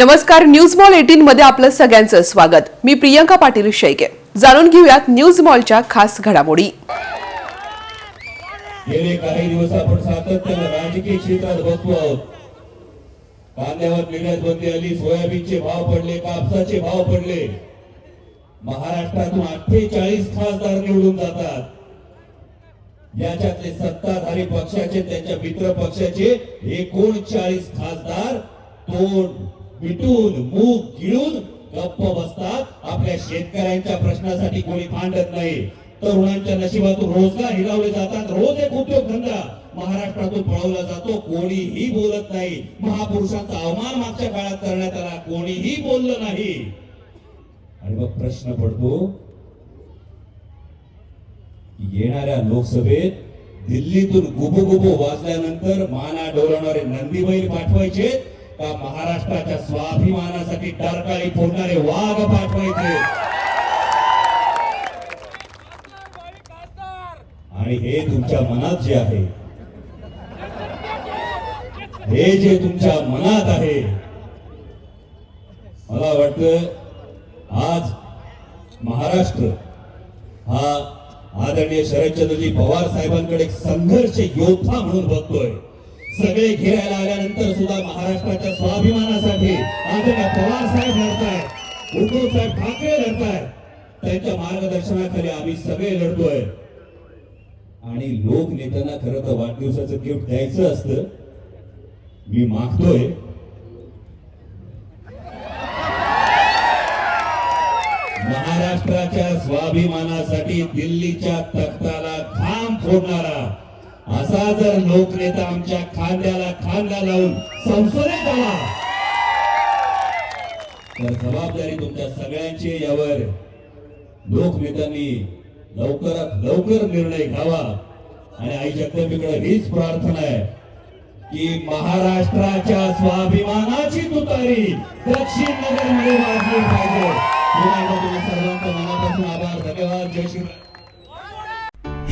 नमस्कार news mall eighteen मध्ये आपलं सगळ्यांचं स्वागत. मी प्रियंका पाटील शेळके. जाणून घेऊयात न्यूज मॉलच्या खास घडामोडी. गेले काही दिवस आपण सातत्यानं राजकीय क्षेत्रात बघतो आहोत. कांद्यावर निर्यात बंदी आली सोयाबीनचे भाव पडले कापसाचे भाव पडले. महाराष्ट्रातून अठ्ठेचाळीस खासदार निवडून जातात. याच्यातले सत्ताधारी पक्षाचे त्यांच्या मित्र पक्षाचे एकोणचाळीस खासदार तोंड पिटून मूग गिळून गप्प बसतात. आपल्या शेतकऱ्यांच्या प्रश्नासाठी कोणी भांडत नाही. तरुणांच्या नशिबातून रोजगार हिरावले जातात. रोज एक उद्योगधंदा महाराष्ट्रातून पळवला जातो. कोणीही बोलत नाही. महापुरुषांचा अवमान मागच्या काळात करण्यात आला. कोणीही बोललं नाही. आणि मग प्रश्न पडतो येणाऱ्या लोकसभेत दिल्लीतून गुबू वाजल्यानंतर माना डोलवणारे नंदीबैल पाठवायचे का महाराष्ट्राच्या स्वाभिमानासाठी डरकाळी फोडणारे वाघ पाठवायचे? आणि हे तुमच्या मनात जे आहे हे जे तुमच्या मनात आहे मला वाटतं आज महाराष्ट्र हा आदरणीय शरदचंद्रजी पवार साहेबांकडे एक संघर्ष योद्धा म्हणून बघतोय. सगळे घेरायला आल्यानंतर सुद्धा महाराष्ट्राच्या स्वाभिमानासाठी आदरणीय पवार साहेब लढतायत उद्धव साहेब ठाकरे लढतायत. त्यांच्या मार्गदर्शनाखाली आम्ही सगळे लढतोय. आणि लोक नेत्यांना खरं तर वाढदिवसाचं गिफ्ट द्यायचं असतं. मी मागतोय. महाराष्ट्राच्या स्वाभिमानासाठी दिल्लीच्या तख्ताला थांब फोडणारा असा जर लोकनेता आमच्या खांद्याला खांदा लावून संसदेत आला. तर जबाबदारी तुमच्या सगळ्यांची यावर लोकनेत्यांनी लवकरात लवकर निर्णय घ्यावा. आणि आई जगदंबीकडे हीच प्रार्थना आहे की महाराष्ट्राच्या स्वाभिमानाची तुतारी दक्षिण नगरमध्ये वाजली पाहिजे. सर्वांचा मनापासून आभार. धन्यवाद. जय श्री